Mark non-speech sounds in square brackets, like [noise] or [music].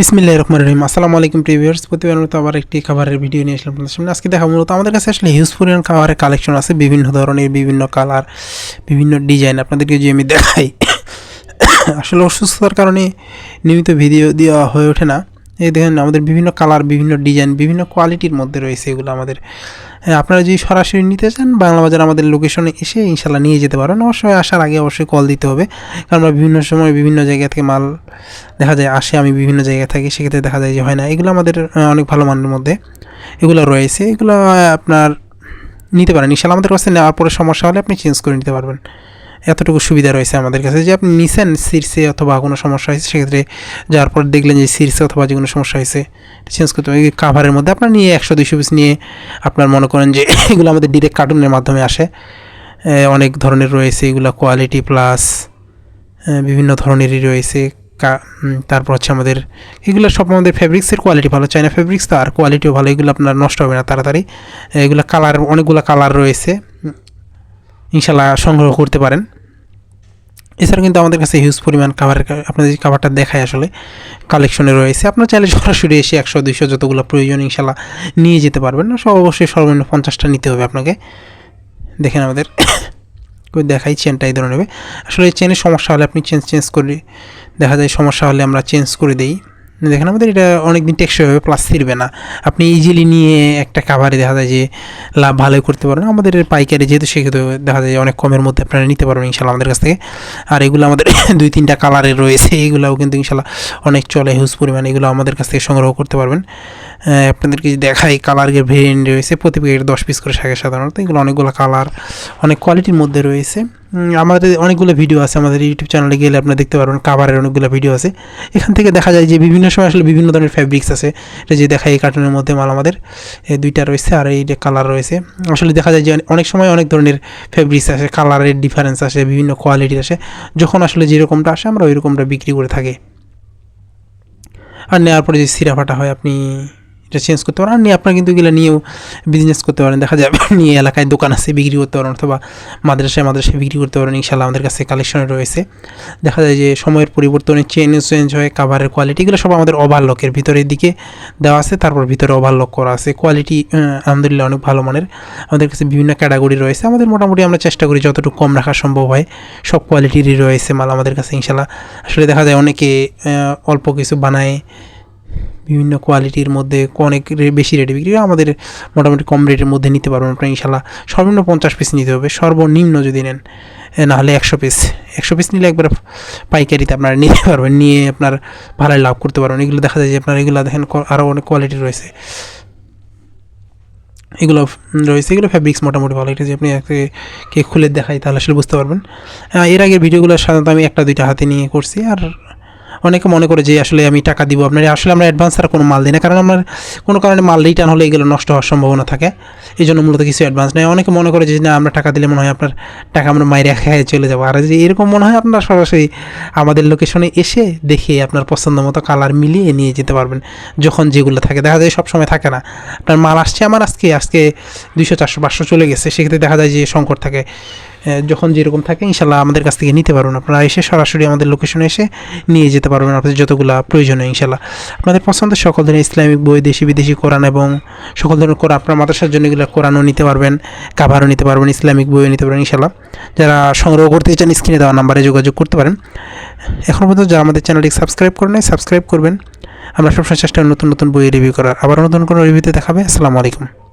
বিসমিল্লাহ রহমান রহিম। আসসালামু আলাইকুম প্রিভিয়ার্স প্রতিবার মতো আবার একটি খাবারের ভিডিও নিয়ে আসলাম আপনাদের সামনে। আজকে দেখা মূলত আমাদের কাছে আসলে হিউজ পরিমাণ খাবারের কালেকশন আছে, বিভিন্ন ধরনের, বিভিন্ন কালার বিভিন্ন ডিজাইন আপনাদেরকে যে আমি দেখাই, আসলে অসুস্থতার কারণে নিয়মিত ভিডিও দেওয়া হয়ে ওঠে না। এই দেখেন, আমাদের বিভিন্ন কালার বিভিন্ন ডিজাইন বিভিন্ন কোয়ালিটির মধ্যে রয়েছে এগুলো আমাদের। হ্যাঁ, আপনারা যদি সরাসরি নিতে চান বাংলা বাজার আমাদের লোকেশনে এসে ইনশাল্লাহ নিয়ে যেতে পারেন। অবশ্যই আসার আগে অবশ্যই কল দিতে হবে। কারণ আমরা বিভিন্ন সময় বিভিন্ন জায়গা থেকে মাল দেখা যায় আসে আমি বিভিন্ন জায়গায় থাকি সেক্ষেত্রে দেখা যায় যে হয় না। এগুলো আমাদের অনেক ভালো মানের মধ্যে এগুলো রয়েছে। এগুলো আপনার নিতে পারেন। ইনশাল্লাহ আমাদের কাছে নেওয়ার পরে সমস্যা হলে আপনি চেঞ্জ করে নিতে পারবেন। এতটুকু সুবিধা রয়েছে আমাদের কাছে যে আপনি নিছেন সিরসে অথবা কোনো সমস্যা হয়েছে, সেক্ষেত্রে যাওয়ার পর দেখলেন যে সিরসে অথবা যে কোনো সমস্যা হয়েছে চেঞ্জ করতে হবে। কাভারের মধ্যে আপনার নিয়ে একশো, দুইশো পিস নিয়ে আপনার মনে করেন যে [coughs] এগুলো আমাদের ডিরেক্ট কার্টুনের মাধ্যমে আসে। অনেক ধরনের রয়েছে, এগুলো কোয়ালিটি প্লাস বিভিন্ন ধরনেরই রয়েছে। তারপর হচ্ছে আমাদের, এগুলো সব আমাদের ফেব্রিক্সের কোয়ালিটি ভালো। চায়না ফেব্রিক্স তো আর কোয়ালিটিও ভালো, এগুলো আপনার নষ্ট হবে না তাড়াতাড়ি। এগুলো কালার অনেকগুলো কালার রয়েছে। ইনশাল্লাহ সংগ্রহ করতে পারেন। এছাড়া কিন্তু আমাদের কাছে হিউজ পরিমাণ খাবারের আপনাদের যে খাবারটা দেখায় আসলে কালেকশনে রয়েছে। আপনার চাইলে সরাসরি এসে একশো, দুইশো যতগুলো প্রয়োজন ইনশাল্লাহ নিয়ে যেতে পারবেন। সব অবশ্যই সর্বনিম্ন পঞ্চাশটা নিতে হবে আপনাকে। দেখেন আমাদের [coughs] দেখাই চেনটা এই ধরনের আসলে চেনের সমস্যা হলে আপনি চেঞ্জ চেঞ্জ করে দেখা যায় সমস্যা হলে আমরা চেঞ্জ করে দিই। দেখেন আমাদের এটা অনেক দিন টেকসই হবে প্লাস ছিঁড়বে না। আপনি ইজিলি নিয়ে একটা কাভারে দেখা যায় যে লাভ ভালোই করতে পারেন। আমাদের পাইকারি যেহেতু সেক্ষেত্রে দেখা যায় অনেক কমের মধ্যে আপনারা নিতে পারবেন ইনশাল্লাহ আমাদের কাছ থেকে। আর এগুলো আমাদের [coughs] দুই, তিনটা কালারের রয়েছে, এগুলোও কিন্তু ইনশাল্লাহ অনেক চলে হিউজ পরিমাণে। এগুলো আমাদের কাছ থেকে সংগ্রহ করতে পারবেন। আপনাদেরকে দেখাই কালারের ভেরিয়েন্ট রয়েছে, প্রতি প্যাকেট দশ পিস করে থাকে সাধারণত, এগুলো অনেকগুলো কালার অনেক কোয়ালিটির মধ্যে রয়েছে। আমাদের অনেকগুলো ভিডিও আছে, আমাদের ইউটিউব চ্যানেলে গেলে আপনারা দেখতে পারবেন কাভারের অনেকগুলো ভিডিও আছে। এখান থেকে দেখা যায় যে বিভিন্ন সময় আসলে বিভিন্ন ধরনের ফ্যাব্রিক্স আছে যে দেখা এই কার্টুনের মধ্যে মাল আমাদের দুইটা রয়েছে আর এই কালার রয়েছে। আসলে দেখা যায় যে অনেক সময় অনেক ধরনের ফ্যাব্রিক্স আসে কালারের ডিফারেন্স আসে, বিভিন্ন কোয়ালিটির আসে। যখন আসলে যেরকমটা আসে, আমরা ওই রকমটা বিক্রি করে থাকি। আর নেওয়ার পরে যে সিরাফাটা হয়, আপনি এটা চেঞ্জ করতে পারেন। নিয়ে আপনার কিন্তু এগুলো নিয়েও বিজনেস করতে পারেন। দেখা যাবে নিয়ে এলাকায় দোকান আছে, বিক্রি করতে পারেন অথবা মাদ্রাসায় মাদ্রাসায় বিক্রি করতে পারেন ইনশাল্লাহ আমাদের কাছে কালেকশন রয়েছে। দেখা যায় যে সময়ের পরিবর্তনে চেঞ্জ চেঞ্জ হয় কাভারের কোয়ালিটি এগুলো সব আমাদের ওভারলকের ভিতরের দিকে দেওয়া আছে, তারপর ভিতরে ওভারলক করা আছে। কোয়ালিটি আলহামদুলিল্লাহ অনেক ভালো মানের। আমাদের কাছে বিভিন্ন ক্যাটাগরি রয়েছে। আমাদের মোটামুটি আমরা চেষ্টা করি যতটুকু কম রাখা সম্ভব হয়। সব কোয়ালিটিরই রয়েছে মাল আমাদের কাছে ইনশাল্লাহ আসলে দেখা যায় অনেকে অল্প কিছু বানায়। বিভিন্ন কোয়ালিটির মধ্যে অনেক বেশি রেটে বিক্রি করে আমাদের মোটামুটি কম রেটের মধ্যে নিতে পারবেন আপনার ইনশাল্লাহ। সর্বনিম্ন পঞ্চাশ পিস নিতে হবে সর্বনিম্ন যদি নেন এ, না হলে একশো পিস একশো পিস নিলে একবার পাইকারিতে আপনারা নিতে পারবেন নিয়ে আপনার ভালোই লাভ করতে পারবেন। এগুলো দেখা যায় যে আপনার এগুলো দেখেন আরও অনেক কোয়ালিটি রয়েছে। এগুলো রয়েছে এগুলো ফ্যাব্রিক্স মোটামুটি ভালো। এটা যে আপনি কে খুলে দেখাই তাহলে আসলে বুঝতে পারবেন। এর আগের ভিডিওগুলো সাধারণত আমি একটা দুইটা হাতে নিয়ে করছি আর অনেকে মনে করে যে আসলে আমি টাকা দিব, আপনার আসলে আমরা অ্যাডভান্স ছাড়া কোনো মাল দিই না, কারণ আমার কোনো কারণে মাল রিটার্ন হলে এগুলো নষ্ট হওয়ার সম্ভাবনা থাকে। এই জন্য মূলত কিছু অ্যাডভান্স নেই। অনেকে মনে করে যে, না, আমরা টাকা দিলে মনে হয় আপনার টাকা আমরা মাইরে খেয়ে চলে যাব। আর যদি এরকম মনে হয় আপনার সরাসরি আমাদের লোকেশনে এসে দেখে আপনার পছন্দ মতো কালার মিলিয়ে নিয়ে যেতে পারবেন, যখন যেগুলো থাকে। দেখা যায় সব সময় থাকে না। আপনার মাল আসছে, আমার আজকে আজকে দুইশো, চারশো, পাঁচশো চলে গেছে। সেক্ষেত্রে দেখা যায় যে সংকট থাকে। যখন যেরকম থাকে ইনশাল্লাহ আমাদের কাছ থেকে নিতে পারবেন। আপনারা এসে সরাসরি আমাদের লোকেশনে এসে নিয়ে যেতে পারবেন। আপনাদের যতগুলো প্রয়োজন হয় ইনশাল্লাহ আপনাদের পছন্দের সকল ধরনের ইসলামিক বই, দেশি, বিদেশি কোরআন এবং সকল ধরনের কোরআন, আপনার মাদ্রাসার জন্য এগুলো কোরআনও নিতে পারবেন কাভারও নিতে পারবেন, ইসলামিক বইও নিতে পারবেন ইনশাল্লাহ যারা সংগ্রহ করতে চান, স্ক্রিনে দেওয়া নাম্বারে যোগাযোগ করতে পারেন। এখন পর্যন্ত যারা আমাদের চ্যানেলটি সাবস্ক্রাইব করে করেন সাবস্ক্রাইব করবেন। আমরা সবসময় চেষ্টা নতুন নতুন বই রিভিউ করার। আবার নতুন কোনো রিভিউতে দেখাবে। আসসালামু আলাইকুম।